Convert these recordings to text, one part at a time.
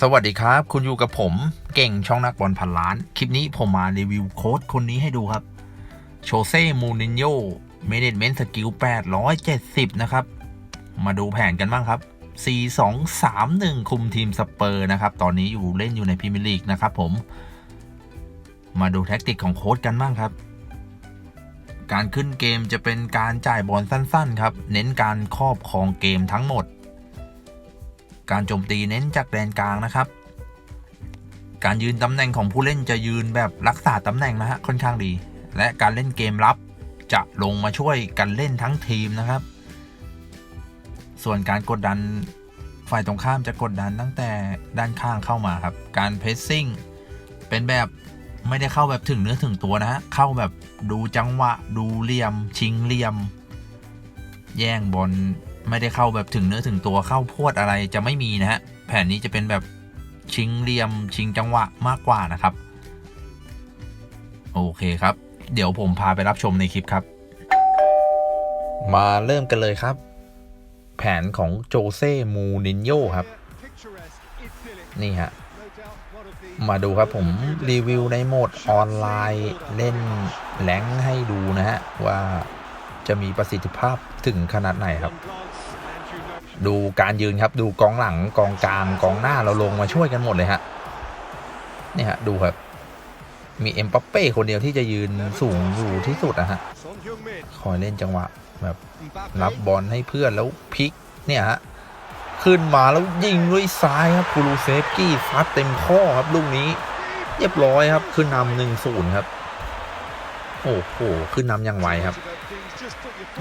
สวัสดีครับ คุณอยู่กับผมเก่งช่องนักบอลพันล้าน คลิปนี้ผมมารีวิวโค้ดคนนี้ให้ดูครับ โชเซ่ มูนินโยเมเนจเมนต์สกิล870 นะครับ มาดูแผนกันบ้างครับ 4 2 3 1 คุมทีมสเปอร์นะครับ ตอนนี้อยู่เล่นอยู่ในพรีเมียร์ลีกนะครับผม มาดูแท็กติกของโค้ดกันบ้างครับการขึ้นเกมจะเป็นการจ่ายบอลสั้น ๆ ครับ เน้นการครอบครองเกมทั้งหมด การโจมตีเน้นจากแดนกลางนะครับ การยืนตำแหน่งของผู้เล่นจะยืนแบบรักษาตำแหน่งนะฮะค่อนข้างดี และการเล่นเกมรับจะลงมาช่วยกันเล่นทั้งทีมนะครับ ส่วนการกดดันฝ่ายตรงข้ามจะกดดันตั้งแต่ด้านข้างเข้ามาครับ การเพรสซิ่งเป็นแบบไม่ได้เข้าแบบถึงเนื้อถึงตัวนะฮะ เข้าแบบดูจังหวะ ดูเหลี่ยม ชิงเหลี่ยม แย่งบอล ไม่ได้เข้าแบบถึงเนื้อถึงตัวเข้าพวดอะไรจะไม่มีนะฮะแผนนี้จะเป็นแบบชิงเหลี่ยมชิงจังหวะมากกว่านะครับ โอเคครับ เดี๋ยวผมพาไปรับชมในคลิปครับ มาเริ่มกันเลยครับ แผนของโจเซ่มูนินโยครับ นี่ฮะมาดูครับผมรีวิวในโหมดออนไลน์เล่นแรงให้ดูนะฮะ ว่าจะมีประสิทธิภาพถึงขนาดไหนครับ ดูการยืนครับดูกองหลังกองกลางกองหน้าเราลงมาช่วยกันหมดเลยฮะนี่ฮะดูครับ มีเอ็มปัปเป้คนเดียวที่จะยืนสูงอยู่ที่สุดนะฮะคอยเล่นจังหวะแบบรับบอลให้เพื่อนแล้วพลิกเนี่ยฮะขึ้นมาแล้วยิงด้วยซ้ายครับคูรูเซฟกี้ฟัดเต็มข้อครับลูกนี้เรียบร้อยครับขึ้นนำหนึ่งศูนย์ครับ โอ้โหขึ้นนำอย่างไวครับ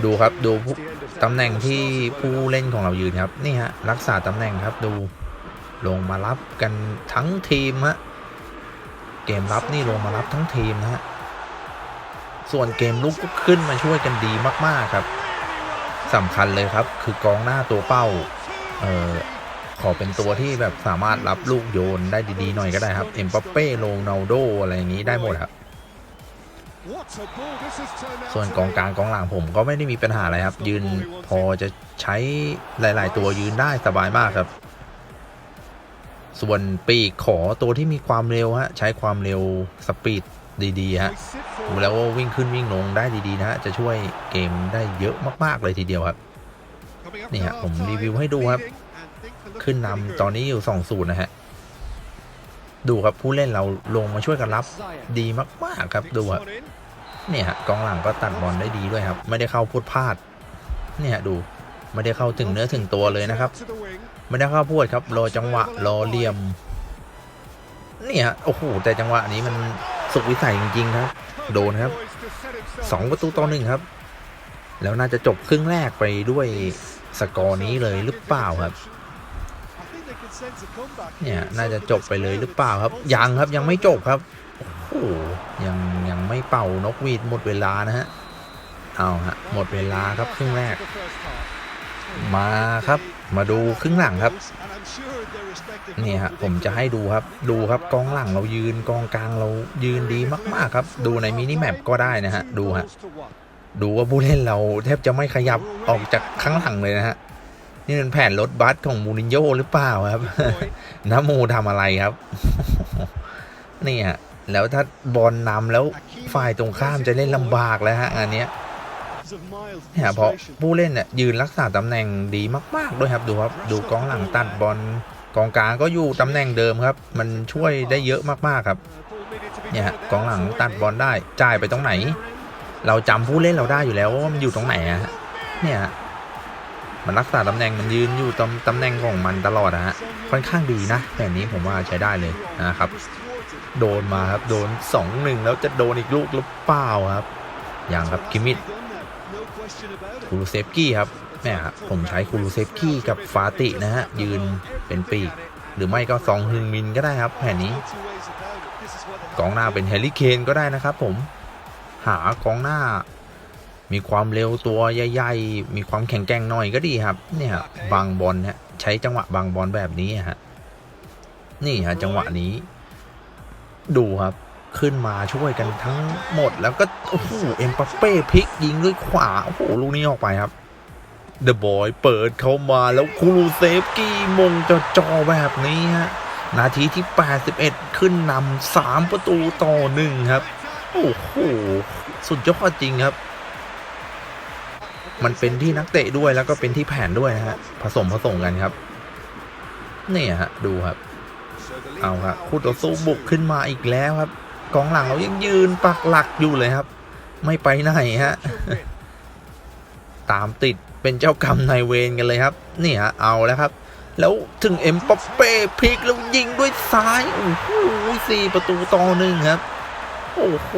ดูครับดูตำแหน่งที่ผู้เล่นของเรายืนครับนี่ฮะรักษาตำแหน่งครับดูลงมารับกันทั้งทีมฮะเกมรับนี่ลงมารับทั้งทีมนะฮะส่วนเกมลุกก็ขึ้นมาช่วยกันดีมาก ๆ ครับสำคัญเลยครับ คือกองหน้าตัวเป้าเออขอเป็นตัวที่แบบสามารถรับลูกโยนได้ดี ๆ หน่อยก็ได้ครับ เอ็มปัปเป้โรนัลโดอะไรอย่างนี้ได้หมดครับ ส่วนกองกลางกองหลังผมก็ไม่ได้มีปัญหาอะไรครับ ยืนพอจะใช้หลาย ๆ ตัวยืนได้สบายมากครับ ส่วนปีกขอตัวที่มีความเร็วฮะใช้ความเร็วสปีดดี ๆ ฮะแล้ววิ่งขึ้นวิ่งลงได้ดี ๆ นะฮะจะช่วยเกมได้เยอะมาก ๆ เลยทีเดียวครับ นี่ฮะผมรีวิวให้ดูครับ ขึ้นนำตอนนี้อยู่2อศูนย์นะฮะ ดูครับผู้เล่นเราลงมาช่วยกันรับดีมากๆครับดูครับเนี่ยฮะกองหลังก็ตัดบอลได้ดีด้วยครับ ไม่ได้เข้าพูดพลาด เนี่ยดูไม่ได้เข้าถึงเนื้อถึงตัวเลยนะครับ ไม่ได้เข้าพูดครับรอจังหวะรอเหลี่ยมเนี่ยโอ้โหแต่จังหวะนี้มันสุดวิสัยจริงๆครับ โดนครับสองประตูต่อหนึ่งครับ แล้วน่าจะจบครึ่งแรกไปด้วยสกอร์นี้เลยหรือเปล่าครับ เนี่ยน่าจะจบไปเลยหรือเปล่าครับ ยังครับยังไม่จบครับโอ้ยังยังไม่เป่านกหวีดหมดเวลานะฮะเอาฮะหมดเวลาครับครึ่งแรก มาครับมาดูครึ่งหลังครับนี่ฮะผมจะให้ดูครับดูครับกองหลังเรายืนกองกลางเรายืนดีมาก ๆ ครับ ดูในมินิแมปก็ได้นะฮะดูฮะดูว่าผู้เล่นเราแทบจะไม่ขยับออกจากข้างหลังเลยนะฮะ นี่เป็นแผนรถบัสของมูรินโญ่หรือเปล่าครับน้าโมทำอะไรครับนี่ฮะแล้วถ้าบอลนำแล้วฝ่ายตรงข้ามจะเล่นลำบากแล้วฮะอันเนี้ยเนี่ยเพราะผู้เล่นเนี่ยยืนรักษาตำแหน่งดีมาก ๆ ด้วยครับดูครับดูกองหลังตัดบอลกองกลางก็อยู่ตำแหน่งเดิมครับ มันช่วยได้เยอะมากๆครับเนี่ยฮะกองหลังตัดบอลได้จ่ายไปตรงไหน เราจำผู้เล่นเราได้อยู่แล้วว่ามันอยู่ตรงไหนอะฮะเนี่ยฮะ มันรักษาตำแหน่งมันยืนอยู่ตำตำแหน่งของมันตลอดนะฮะค่อนข้างดีนะแบบนี้ผมว่าใช้ได้เลยนะครับโดนมาครับโดนสองหนึ่งแล้วจะโดนอีกลูกหรือเปล่าครับอย่างครับกิมมิดคูรูเซฟกี้ครับแม่ครับผมใช้คูรูเซฟกี้กับฟาตินะฮะยืนเป็นปีก หรือไม่ก็ซองฮึงมินก็ได้ครับแผนนี้กองหน้าเป็นเฮลิเคนก็ได้นะครับผมหากองหน้า มีความเร็วตัวใหญ่ๆ มีความแข็งแกร่งหน่อยก็ดีครับ เนี่ยบางบอลฮะใช้จังหวะบางบอลแบบนี้ฮะนี่ฮะจังหวะนี้ ดูครับขึ้นมาช่วยกันทั้งหมด แล้วก็โอ้โหเอ็มปัปเป้พลิกยิงด้วยขวาโอ้โหลูกนี้ออกไปครับเดอะบอยเปิดเข้ามาแล้วคูรูเซฟกี้มงจะจอแบบนี้ฮะนาทีที่ 81 ขึ้นนำ3ประตูต่อหนึ่งครับ โอ้โหสุดยอดจริงครับ มันเป็นที่นักเตะด้วยแล้วก็เป็นที่แผนด้วยนะฮะผสมผสมกันครับเนี่ยฮะดูครับ เอาครับคู่ต่อสู้บุกขึ้นมาอีกแล้วครับ กองหลังเรายังยืนปักหลักอยู่เลยครับ ไม่ไปไหนฮะตามติดเป็นเจ้ากรรมนายเวรกันเลยครับนี่ฮะเอาแล้วครับ แล้วถึงเอ็มปัปเป้พลิกแล้วยิงด้วยซ้ายโอ้โหสี่ประตูต่อหนึ่งครับ โอ้โห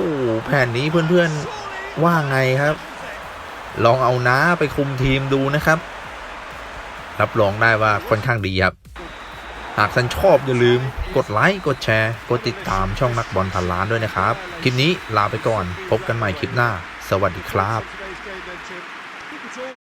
แผ่นนี้เพื่อนๆว่าไงครับ ลองเอาน้าไปคุมทีมดูนะครับ รับรองได้ว่าค่อนข้างดีครับ หากท่านชอบอย่าลืมกดไลค์กดแชร์ กดติดตามช่องนักบอลพันล้านด้วยนะครับ คลิปนี้ลาไปก่อนพบกันใหม่คลิปหน้า สวัสดีครับ